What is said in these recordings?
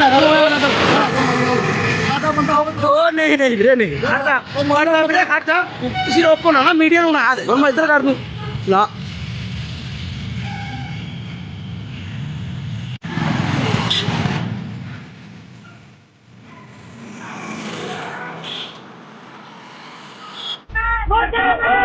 ਨਾ ਰੋ ਆਦਾ ਬੰਦਾ ਹੋਵੇ ਉਹ ਨਹੀਂ ਨਹੀਂ ਵੀਰੇ, ਨਹੀਂ। ਖੜਦਾ ਖੜਦਾ ਵੀਰੇ ਖੜਦਾ ਤੁਸੀਂ ਰੋਕੋ ਨਾ ਮੀਡੀਆ ਨੂੰ ਨਾ ਹੁਣ ਮੈਂ ਇੱਧਰ ਕਰ ਦੂੰ। ਨਾ Vou dar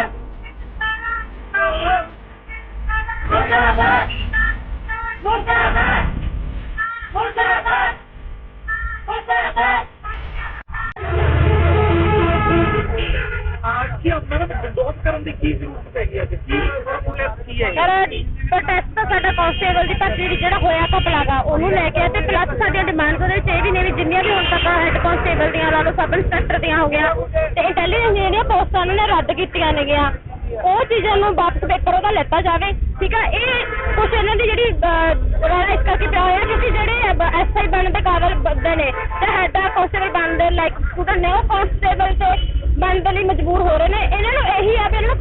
ਪਰ ਪ੍ਰੋਟੈਸਟ ਤਾਂ ਸਾਡਾ ਕਾਂਸਟੇਬਲ ਦੀ ਭਰਤੀ ਦੀ ਜਿਹੜਾ ਹੋਇਆ ਕਪਲਾਗਾ ਉਹਨੂੰ ਲੈ ਕੇ ਤੇ ਪਲੱਸ ਸਾਡੀਆਂ ਡਿਮਾਂਡਸ ਉਹਦੇ ਵਿੱਚ ਇਹ ਵੀ ਨੇ ਵੀ ਜਿੰਨੀਆਂ ਵੀ ਹੁਣ ਤੱਕ ਹੈਡ ਕਾਂਸਟੇਬਲ ਦੀਆਂ, ਲਾ ਲਓ ਸਬ ਇੰਸਪੈਕਟਰ ਦੀਆਂ ਹੋ ਗਿਆ, ਤੇ ਇੰਟੈਲੀਜੈਂਸ ਜਿਹੜੀਆਂ ਪੋਸਟਾਂ ਉਹਨਾਂ ਨੇ ਰੱਦ ਕੀਤੀਆਂ ਨੇਗੀਆਂ। ਉਹ ਚੀਜ਼ਾਂ ਨੂੰ ਵਾਪਸ ਪੇਪਰ ਉਹਦਾ ਲੈਤਾ ਜਾਵੇ, ਠੀਕ ਆ? ਇਹ ਕੁਛ ਇਹਨਾਂ ਦੀ ਜਿਹੜੀ ਰੌਲਾ ਇਸ ਕਰਕੇ ਪਿਆ ਹੋਇਆ ਕਿਉਂਕਿ ਜਿਹੜੇ ਐਸਆਈ ਬਣਨ ਦੇ ਕਾਬਲ ਬੰਦੇ ਨੇ, ਤੇ ਹੈਡ ਕਾਂਸਟੇਬਲ ਬਣਨ ਦੇ ਲਾਈਕ ਸਟੂਡੈਂਟ ਨੇ ਉਹ ਕਾਂਸਟੇਬਲ ਤੇ ਬਣਨ ਲਈ ਮਜਬੂਰ ਹੋ ਰਹੇ ਨੇ। ਇਹਨਾਂ ਨੂੰ ਇਹੀ ਆ ਵੀ ਇਹਨਾਂ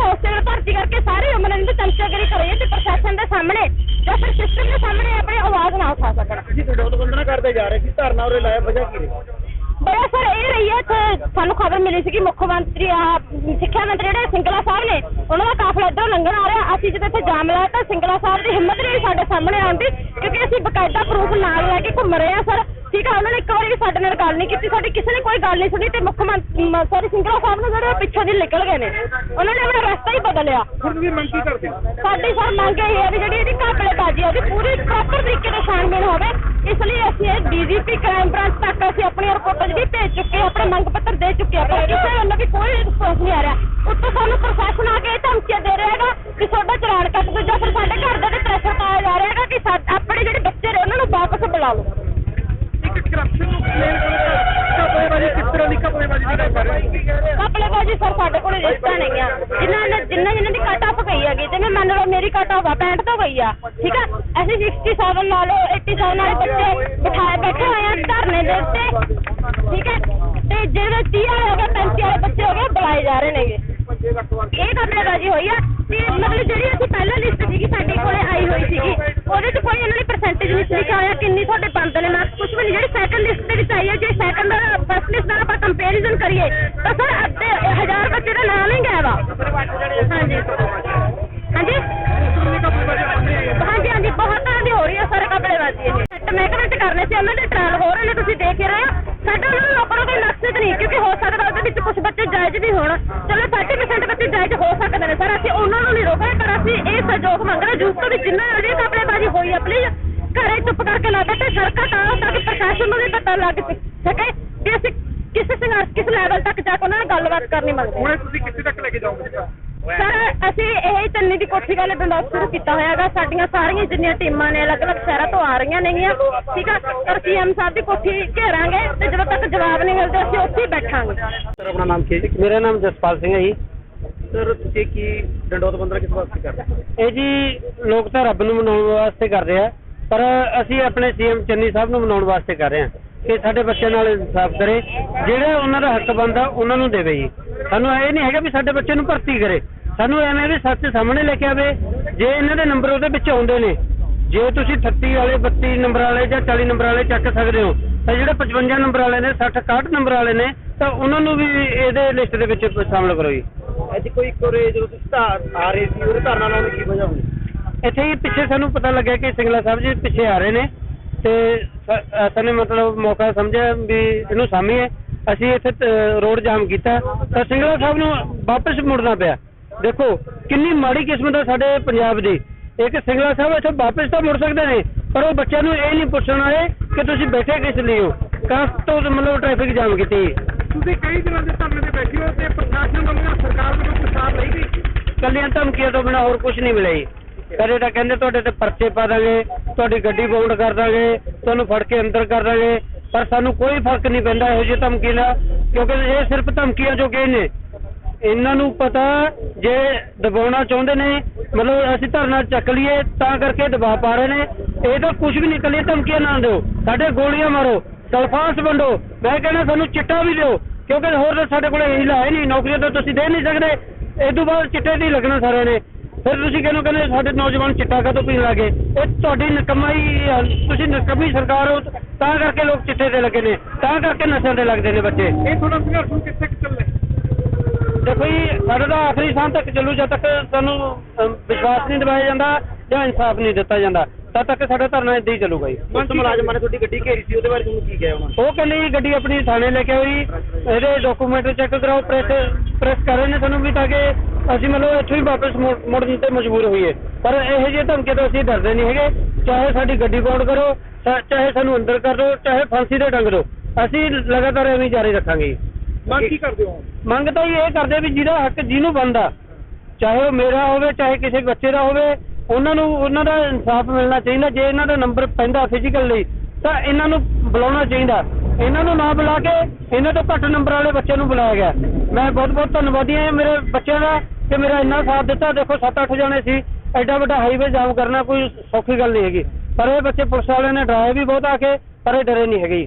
ਭਰਤੀ ਕਰਕੇ ਸਾਰੀ ਇਹਨਾਂ ਦੀ ਚਮਚਾਗਿਰੀ ਕਰੀਏ ਤੇ ਪ੍ਰਸ਼ਾਸਨ ਦੇ ਸਾਹਮਣੇ ਜਾਂ ਫਿਰ ਸਿਸਟਮ ਦੇ ਸਾਹਮਣੇ ਆਪਣੀ ਆਵਾਜ਼ ਨਾ ਉਠਾ ਸਕਣ। ਤੁਸੀਂ ਵਿਰੋਧ ਬੰਦਨਾ ਕਰਦੇ ਜਾ ਰਹੇ ਸੀ ਧਰਨਾ ਉਰੇ ਲਾਇਆ ਵਜ੍ਹਾ ਕੀ ਰਹੀ? ਬੜਾ ਸਰ ਇਹ ਰਹੀ ਹੈ ਇੱਥੇ ਸਾਨੂੰ ਖਬਰ ਮਿਲੀ ਸੀ ਕਿ ਮੁੱਖ ਮੰਤਰੀ ਆ ਸਿੱਖਿਆ ਮੰਤਰੀ ਜਿਹੜੇ ਸਿੰਗਲਾ ਸਾਹਿਬ ਨੇ ਉਹਨਾਂ ਦਾ ਕਾਫਲਾ ਇੱਧਰੋਂ ਲੰਘਣ ਆ ਰਿਹਾ। ਅਸੀਂ ਜਦੋਂ ਇੱਥੇ ਜਾਮ ਲਾਇਆ ਤਾਂ ਸਿੰਗਲਾ ਸਾਹਿਬ ਦੀ ਹਿੰਮਤ ਨਹੀਂ ਸਾਡੇ ਸਾਹਮਣੇ ਆਉਣ ਦੀ ਕਿਉਂਕਿ ਅਸੀਂ ਬਕਾਇਦਾ ਪ੍ਰੂਫ ਨਾਲ ਲੈ ਕੇ ਘੁੰਮ ਰਹੇ ਆ ਸਰ। ਠੀਕ ਆ ਉਹਨਾਂ ਨੇ ਇੱਕ ਵਾਰੀ ਵੀ ਸਾਡੇ ਨਾਲ ਗੱਲ ਨਹੀਂ ਕੀਤੀ ਸਾਡੀ ਕਿਸੇ ਨੇ ਕੋਈ ਗੱਲ ਨਹੀਂ ਸੁਣੀ ਤੇ ਮੁੱਖ ਮੰਤਰੀ ਸੌਰੀ ਸਿੰਗਲਾ ਸਾਹਿਬ ਨੇ ਜਿਹੜੇ ਪਿੱਛੋਂ ਦੀ ਨਿਕਲ ਗਏ ਨੇ ਉਹਨਾਂ ਨੇ ਆਪਣਾ ਰਸਤਾ ਹੀ ਬਦਲਿਆ। ਹੁਣ ਵੀ ਮੰਗ ਕੀ ਕਰਦੇ ਸਾਡੀ ਸਰ ਮੰਗ ਇਹ ਹੈ ਵੀ ਜਿਹੜੀ ਇਹਦੀ ਕਾਬਲੇਬਾਜ਼ੀ ਹੈ ਉਹਦੀ ਪੂਰੀ ਪ੍ਰੋਪਰ ਤਰੀਕੇ ਨਾਲ ਛਾਣਬੀਣ ਹੋਵੇ। ਇਸ ਲਈ ਅਸੀਂ ਇਹ ਡੀਜੀਪੀ ਕ੍ਰਾਈਮ ਬ੍ਰਾਂਚ ਤੱਕ ਅਸੀਂ ਆਪਣੀਆਂ ਰਿਪੋਰਟਾਂ ਜਿਹੜੀ ਭੇਜ ਚੁੱਕੇ ਹਾਂ ਆਪਣੇ ਮੰਗ ਪੱਤਰ ਦੇ ਚੁੱਕੇ ਹਾਂ ਪਰ ਕਿਸੇ ਵੱਲੋਂ ਵੀ ਕੋਈ ਰਿਸਪੌਂਸ ਨਹੀਂ ਆ ਰਿਹਾ। ਉੱਤੋਂ ਸਾਨੂੰ ਪ੍ਰਸ਼ਾਸਨ ਆ ਕੇ ਇਹ ਧਮਕੀਆਂ ਦੇ ਰਿਹਾ ਹੈਗਾ ਕਿ ਤੁਹਾਡਾ ਚਲਾਨ ਕੱਟ ਦੋ ਜਾਂ ਫਿਰ ਸਾਡੇ ਘਰ ਦੇ ਤੇ ਪ੍ਰੈਸ਼ਰ ਪਾਇਆ ਜਾ ਰਿਹਾ ਹੈਗਾ ਕਿ ਸਾ- ਆਪਣੇ ਜਿਹੜੇ ਬੱਚੇ ਨੇ ਉਹਨਾਂ ਨੂੰ ਵਾਪਸ ਬੁਲਾ ਲਓ ਇੱਕ ਕਰਪਸ਼ਨ ਨੂੰ ਕਲੇਮ ਕਰੋ ਕਪੜੇਬਾਜ਼ੀ ਕਿਸ ਤਰ੍ਹਾਂ ਦੀ ਕਪੜੇਬਾਜ਼ੀ ਹੋ ਸਰ, ਸਾਡੇ ਕੋਲ ਲਿਸਟਾਂ ਨੇਗੀਆਂ ਜਿਨ੍ਹਾਂ ਨੇ ਜਿਨ੍ਹਾਂ ਜਿਨ੍ਹਾਂ ਦੀ ਕੱਟ ਆਫ ਗਈ ਹੈਗੀ ਜਿਵੇਂ ਮੰਨ ਲਓ ਮੇਰੀ ਕੱਟ ਆਫ ਆ 65 ਤੋਂ ਗਈ ਆ, ਠੀਕ ਆ? ਅਸੀਂ 67 ਨਾਲ 87 ਨਾਲ ਬੱਚੇ ਬਿਠਾਏ ਬੈਠੇ ਹੋਏ ਆ ਧਰਨੇ ਦੇ ਉੱਤੇ, ਠੀਕ ਹੈ? ਤੇ ਜਿਹੜੇ 30 ਵਾਲੇ ਹੋ ਗਏ 35 ਵਾਲੇ ਬੱਚੇ ਹੋ ਗਏ ਬੁਲਾਏ ਜਾ ਰਹੇ ਨੇਗੇ। ਇਹ ਕਪੜੇਬਾਜ਼ੀ ਹੋਈ ਆ। ਤੇ ਮਤਲਬ ਜਿਹੜੀ ਅਸੀਂ ਪਹਿਲਾਂ ਲਿਸਟ ਸੀਗੀ, ਸਾਡੇ ਕੋਲੇ ਆਈ ਹੋਈ ਸੀਗੀ, ਉਹਦੇ 'ਚ ਕੋਈ ਇਹਨਾਂ ਨੇ ਪਰਸੈਂਟੇਜ ਨਹੀਂ ਲਿਖਿਆ ਹੋਇਆ, ਕਿੰਨੀ ਤੁਹਾਡੇ ਬਣਦੇ ਨੇ ਮਾਰਕਸ ਕੁਝ ਵੀ ਨਹੀਂ। ਜਿਹੜੀ ਸੈਕੰਡ ਲਿਸਟ ਦੇ ਵਿੱਚ ਆਈ ਹੈ ਜੇ ਕੰਪੈਰੀਜ਼ਨ ਕਰੀਏ, ਤਾਂ ਸਰ ਅੱਧੇ ਹਜ਼ਾਰ ਬੱਚੇ ਦਾ ਨਾਮ ਹੀ ਗਿਆ ਵਾ ਹਾਂਜੀ। ਹਾਂਜੀ? ਹਾਂਜੀ ਹਾਂਜੀ, ਬਹੁਤ ਤਰ੍ਹਾਂ ਦੀ ਹੋ ਰਹੀ ਹੈ ਸਾਰੇ ਕਪੜੇਬਾਜ਼ੀ ਇਹ। ਮਹਿਕਮੇ ਚ ਕਰਨੇ ਸੀ ਉਹਨਾਂ ਦੇ ਟ੍ਰਾਇਲ ਹੋ ਰਹੇ ਨੇ, ਤੁਸੀਂ ਦੇਖ ਹੀ ਰਹੇ ਹੋ। ਸਾਡਾ ਉਹਨਾਂ ਨੂੰ ਲੋਕਾਂ ਨੂੰ ਕੋਈ ਮਕਸਦ ਨਹੀਂ, ਕਿਉਂਕਿ ਹੋ ਸਕਦਾ ਉਹਦੇ ਵਿੱਚ ਕੁਝ ਬੱਚੇ ਜਾਇਜ਼ ਵੀ ਹੋਣ। ਚਲੋ 60% ਬੱਚੇ ਜਾਇਜ਼ ਹੋ ਸਕਦੇ ਨੇ, ਸਰ, ਅਸੀਂ ਉਹਨਾਂ ਨੂੰ ਨਹੀਂ ਰੋਕ ਪਰ ਅਸੀਂ ਇਹ ਸਹਿਯੋਗ ਮੰਗ ਰਹੇ ਜੂਸ ਤੋਂ ਵੀ ਜਿੰਨਾ ਜਿਹੜੀ ਕਪੜੇਬਾਜ਼ੀ ਹੋਈ ਹੈ ਪਲੀਜ਼ ਘਰੇ ਚੁੱਪ ਕਰਕੇ ਲਾ ਬੈਠੇ ਸੜਕਾਂ ਤਾਂ ਤਾਂ ਕਿ ਪ੍ਰਸ਼ਾਸਨ ਨੂੰ ਵੀ ਪਤਾ ਲੱਗ ਸਕੇ ਕਿ ਅਸੀਂ ਕਿਸ ਸੰਘਰਸ਼ ਕਿਸ ਲੈਵਲ ਤੱਕ ਜਾ ਕੇ ਉਹਨਾਂ ਨਾਲ ਗੱਲਬਾਤ ਕਰਨੀ ਮੰਗਦੇ ਹਾਂ ਹੁਣ ਤੁਸੀਂ ਕਿੱਥੇ ਤੱਕ ਲੈ ਕੇ ਜਾਓਗੇ ਸਰ ਅਸੀਂ ਇਹ ਚੰਨੀ ਦੀ ਕੋਠੀ ਵਾਲੇ ਬੰਦੋਬਸਤ ਸ਼ੁਰੂ ਕੀਤਾ ਹੋਇਆ ਹੈਗਾ। ਸਾਡੀਆਂ ਸਾਰੀਆਂ ਜਿੰਨੀਆਂ ਟੀਮਾਂ ਨੇ ਅਲੱਗ-ਅਲੱਗ ਸ਼ਹਿਰਾਂ ਤੋਂ ਆ ਰਹੀਆਂ ਨੇਗੀਆਂ। ਠੀਕ ਆ? ਪਰ ਸੀਐਮ ਸਾਹਿਬ ਦੀ ਕੋਠੀ ਘੇਰਾਂਗੇ ਤੇ ਜਦੋਂ ਤੱਕ ਜਵਾਬ ਨਹੀਂ ਮਿਲਦੇ ਅਸੀਂ ਉੱਥੇ ਹੀ ਬੈਠਾਂਗੇ। ਸਰ ਆਪਣਾ ਨਾਮ ਕੀ ਹੈ ਮੇਰਾ ਨਾਮ ਜਸਪਾਲ ਸਿੰਘ ਹੈ ਜੀ। ਸਰ ਤੁਸੀਂ ਕੀ ਡੰਡੋਤ ਬੰਦਨਾ ਕਿਸ ਵਾਸਤੇ ਕਰ ਰਹੇ ਹੋ? ਇਹ ਜੀ ਲੋਕ ਤਾਂ ਰੱਬ ਨੂੰ ਮਨਾਉਣ ਵਾਸਤੇ ਕਰਦੇ ਆ ਪਰ ਅਸੀਂ ਆਪਣੇ ਸੀਐਮ ਚੰਨੀ ਸਾਹਿਬ ਨੂੰ ਮਨਾਉਣ ਵਾਸਤੇ ਕਰ ਰਹੇ ਹਾਂ ਕਿ ਸਾਡੇ ਬੱਚਿਆਂ ਨਾਲ ਇਨਸਾਫ ਕਰੇ। ਜਿਹੜਾ ਉਹਨਾਂ ਦਾ ਹੱਕ ਬਣਦਾ ਉਹਨਾਂ ਨੂੰ ਦੇਵੇ ਜੀ। ਸਾਨੂੰ ਇਹ ਨਹੀਂ ਹੈਗਾ ਵੀ ਸਾਡੇ ਬੱਚੇ ਨੂੰ ਭਰਤੀ ਕਰੇ। ਸਾਨੂੰ ਐਵੇਂ ਵੀ ਸੱਚ ਸਾਹਮਣੇ ਲੈ ਕੇ ਆਵੇ ਜੇ ਇਹਨਾਂ ਦੇ ਨੰਬਰ ਉਹਦੇ ਵਿੱਚ ਆਉਂਦੇ ਨੇ। ਜੇ ਤੁਸੀਂ 38 ਵਾਲੇ 32 ਨੰਬਰ ਵਾਲੇ ਜਾਂ 40 ਨੰਬਰ ਵਾਲੇ ਚੱਕ ਸਕਦੇ ਹੋ ਤਾਂ ਜਿਹੜੇ 55 ਨੰਬਰ ਵਾਲੇ ਨੇ 60 61 ਨੰਬਰ ਵਾਲੇ ਨੇ ਤਾਂ ਉਹਨਾਂ ਨੂੰ ਵੀ ਇਹਦੇ ਲਿਸਟ ਦੇ ਵਿੱਚ ਸ਼ਾਮਲ ਕਰੋ ਜੀ। ਅੱਜ ਕੋਈ ਕੋਰੇ ਜਦੋਂ ਤੁਸੀਂ ਧਾਰ ਆ ਰਹੇ ਸੀ ਉਹਦੇ ਧਰਨਾ ਲਾਉਣ ਦੀ ਕੀ ਵਜ੍ਹਾ ਹੋਈ? ਇੱਥੇ ਹੀ ਪਿੱਛੇ ਸਾਨੂੰ ਪਤਾ ਲੱਗਿਆ ਕਿ ਸਿੰਗਲਾ ਸਾਹਿਬ ਜੀ ਪਿੱਛੇ ਆ ਰਹੇ ਨੇ ਤੇ ਸਾਨੂੰ ਮਤਲਬ ਮੌਕਾ ਸਮਝਿਆ ਵੀ ਇਹਨੂੰ ਸਾਮੀਏ ਅਸੀਂ ਇੱਥੇ ਰੋਡ ਜਾਮ ਕੀਤਾ। ਤਾਂ ਸਿੰਗਲਾ ਸਾਹਿਬ ਨੂੰ ਵਾਪਸ ਮੁੜਨਾ ਪਿਆ। ਦੇਖੋ ਕਿੰਨੀ ਮਾੜੀ ਕਿਸਮਤ ਹੈ ਸਾਡੇ ਪੰਜਾਬ ਦੀ। ਇੱਕ ਸਿੰਗਲਾ ਸਾਹਿਬ ਇੱਥੇ ਵਾਪਸ ਤਾਂ ਮੁੜ ਸਕਦੇ ਨੇ ਪਰ ਉਹ ਬੱਚਿਆਂ ਨੂੰ ਇਹ ਨਹੀਂ ਪੁੱਛਣ ਆਏ ਕਿ ਤੁਸੀਂ ਬੈਠੇ ਕਿਸ ਲਈ ਹੋ। ਕਾਸ ਤੋਂ ਮਤਲਬ ਟ੍ਰੈਫਿਕ ਜਾਮ ਕੀਤੀ ਤੁਸੀਂ ਕਈ ਦਿਨਾਂ ਦੇ ਧਰਨੇ ਤੇ ਬੈਠੇ ਹੋ ਤੇ ਪ੍ਰਸ਼ਾਸਨ ਵੱਲੋਂ ਸਰਕਾਰ ਵੱਲੋਂ ਕੋਈ ਸਾਥ ਲਈ ਗਈ ਕੱਲੀਆਂ ਧਮਕੀਆਂ ਤੋਂ ਬਿਨਾਂ ਹੋਰ ਕੁਝ ਨਹੀਂ ਮਿਲਿਆ ਜੀ ਤਾਂ ਕਹਿੰਦੇ ਤੁਹਾਡੇ ਤੇ ਪਰਚੇ ਪਾ ਦਾਂਗੇ, ਤੁਹਾਡੀ ਗੱਡੀ ਬਾਉਂਡ ਕਰ ਦਾਂਗੇ, ਤੁਹਾਨੂੰ ਫੜ ਕੇ ਅੰਦਰ ਕਰ ਦਾਂਗੇ, ਪਰ ਸਾਨੂੰ ਕੋਈ ਫ਼ਰਕ ਨਹੀਂ ਪੈਂਦਾ ਇਹੋ ਜਿਹੀ ਧਮਕੀ ਦਾ, ਕਿਉਂਕਿ ਇਹ ਸਿਰਫ ਧਮਕੀਆਂ ਜੋ ਕਿ ਨੇ। ਇਹਨਾਂ ਨੂੰ ਪਤਾ ਜੇ ਦਬਾਉਣਾ ਚਾਹੁੰਦੇ ਨੇ, ਮਤਲਬ ਅਸੀਂ ਧਰਨਾ ਚੱਕ ਲਈਏ, ਤਾਂ ਕਰਕੇ ਦਬਾ ਪਾ ਰਹੇ ਨੇ। ਇਹ ਤਾਂ ਕੁਝ ਵੀ ਨਹੀਂ ਧਮਕੀਆਂ ਨਾ ਦਿਓ। ਸਾਡੇ ਗੋਲੀਆਂ ਮਾਰੋ, ਸਲਫਾਂਸ ਵੰਡੋ। ਮੈਂ ਕਹਿੰਦਾ ਸਾਨੂੰ ਚਿੱਟਾ ਵੀ ਦਿਓ, ਕਿਉਂਕਿ ਹੋਰ ਤਾਂ ਸਾਡੇ ਕੋਲ ਇਹ ਲਾਏ ਨਹੀਂ, ਨੌਕਰੀਆਂ ਤਾਂ ਤੁਸੀਂ ਦੇ ਨਹੀਂ ਸਕਦੇ। ਇਹ ਤੋਂ ਬਾਅਦ ਚਿੱਟੇ ਦੀ ਲੱਗਣਾ ਸਾਰਿਆਂ ਨੇ। ਫਿਰ ਤੁਸੀਂ ਕਹਿੰਦੇ ਹੋ ਕਹਿੰਦੇ ਸਾਡੇ ਨੌਜਵਾਨ ਚਿੱਟਾ ਕਦੋਂ ਪੀਣ ਲੱਗੇ ਇਹ ਤੁਹਾਡੀ ਨਕਮਾਈ ਹੈ। ਤੁਸੀਂ ਨਕਮੀ ਸਰਕਾਰ ਹੋ ਤਾਂ ਕਰਕੇ ਲੋਕ ਚਿੱਟੇ ਤੇ ਲੱਗੇ ਨੇ ਤਾਂ ਕਰਕੇ ਨਸ਼ਿਆਂ ਤੇ ਲੱਗਦੇ ਨੇ ਬੱਚੇ। ਇਹ ਤੁਹਾਡਾ ਸੰਘਰਸ਼ ਹੁਣ ਕਿੱਥੇ ਕਿ ਚੱਲੇ ਦੇਖੋ ਜੀ ਸਾਡਾ ਤਾਂ ਆਖਰੀ ਸਾਹ ਤੱਕ ਚੱਲੂ ਜਦ ਤੱਕ ਸਾਨੂੰ ਅਮ, ਵਿਸ਼ਵਾਸ ਨਹੀਂ ਦਿਵਾਇਆ ਜਾਂਦਾ ਜਾਂ ਇਨਸਾਫ ਨਹੀਂ ਦਿੱਤਾ ਜਾਂਦਾ ਤਦ ਤੱਕ ਸਾਡਾ ਧਰਨਾ ਏਦਾਂ ਹੀ ਚੱਲੂਗਾ ਜੀ। ਪੁਲਿਸ ਮੁਲਾਜ਼ਮਾਂ ਨੇ ਤੁਹਾਡੀ ਗੱਡੀ ਘੇਰੀ ਸੀ ਉਹਦੇ ਬਾਰੇ ਤੁਹਾਨੂੰ ਕੀ ਕਿਹਾ ਉਹਨਾਂ ਉਹ ਕਹਿੰਦੇ ਜੀ ਗੱਡੀ ਆਪਣੀ ਥਾਣੇ ਲੈ ਕੇ ਆਈ ਇਹਦੇ ਡਾਕੂਮੈਂਟ ਚੈੱਕ ਕਰਾਓ ਪ੍ਰੈਸ ਪ੍ਰੈਸ ਕਰ ਰਹੇ ਨੇ ਸਾਨੂੰ ਵੀ ਤਾਂ ਕਿ ਅਸੀਂ ਮਤਲਬ ਇੱਥੋਂ ਹੀ ਵਾਪਸ ਮੁੜ- ਮੁੜਨ ਤੇ ਮਜਬੂਰ ਹੋਈਏ। ਪਰ ਇਹੋ ਜਿਹੇ ਧਮਕੇ ਤੋਂ ਅਸੀਂ ਡਰਦੇ ਨਹੀਂ ਹੈਗੇ। ਚਾਹੇ ਸਾਡੀ ਗੱਡੀ ਬੌਂਡ ਕਰੋ ਚਾ- ਚਾਹੇ ਸਾਨੂੰ ਅੰਦਰ ਕਰ ਦਿਓ ਚਾਹੇ ਫਾਂਸੀ ਤੇ ਟੰਗ ਦਿਓ। ਅਸੀਂ ਲਗਾਤਾਰ ਐਵੇਂ ਹੀ ਜਾਰੀ ਰੱਖਾਂਗੇ। ਜੀ। ਮੰਗ ਕੀ ਕਰਦੇ ਹੋ? ਮੰਗ ਤਾਂ ਜੀ ਇਹ ਕਰਦੇ ਵੀ ਜਿਹਦਾ ਹੱਕ ਜਿਹਨੂੰ ਬਣਦਾ ਚਾਹੇ ਉਹ ਮੇਰਾ ਹੋਵੇ ਚਾਹੇ ਕਿਸੇ ਬੱਚੇ ਦਾ ਹੋਵੇ ਉਹਨਾਂ ਨੂੰ ਉਹਨਾਂ ਦਾ ਇਨਸਾਫ ਮਿਲਣਾ ਚਾਹੀਦਾ। ਜੇ ਇਹਨਾਂ ਦਾ ਨੰਬਰ ਪੈਂਦਾ ਫਿਜ਼ੀਕਲ ਲਈ ਤਾਂ ਇਹਨਾਂ ਨੂੰ ਬੁਲਾਉਣਾ ਚਾਹੀਦਾ। ਇਹਨਾਂ ਨੂੰ ਨਾ ਬੁਲਾ ਕੇ ਇਹਨਾਂ ਤੋਂ ਘੱਟ ਨੰਬਰ ਵਾਲੇ ਬੱਚੇ ਨੂੰ ਬੁਲਾਇਆ ਗਿਆ। ਮੈਂ ਬਹੁਤ ਬਹੁਤ ਧੰਨਵਾਦੀ ਹਾਂ ਮੇਰੇ ਬੱਚਿਆਂ ਦਾ। ਕਿ ਮੇਰਾ ਇੰਨਾ ਸਾਥ ਦਿੱਤਾ, ਦੇਖੋ 7-8 ਜਣੇ ਸੀ, ਐਡਾ ਵੱਡਾ ਹਾਈਵੇ ਜਾਮ ਕਰਨਾ ਕੋਈ ਸੌਖੀ ਗੱਲ ਨਹੀਂ ਹੈਗੀ। ਪਰ ਇਹ ਬੱਚੇ ਪੁਲਿਸ ਵਾਲਿਆਂ ਨੇ ਡਰਾਇਆ ਵੀ ਬਹੁਤ ਆ ਕੇ, ਪਰ ਇਹ ਡਰੇ ਨਹੀਂ ਹੈਗੇ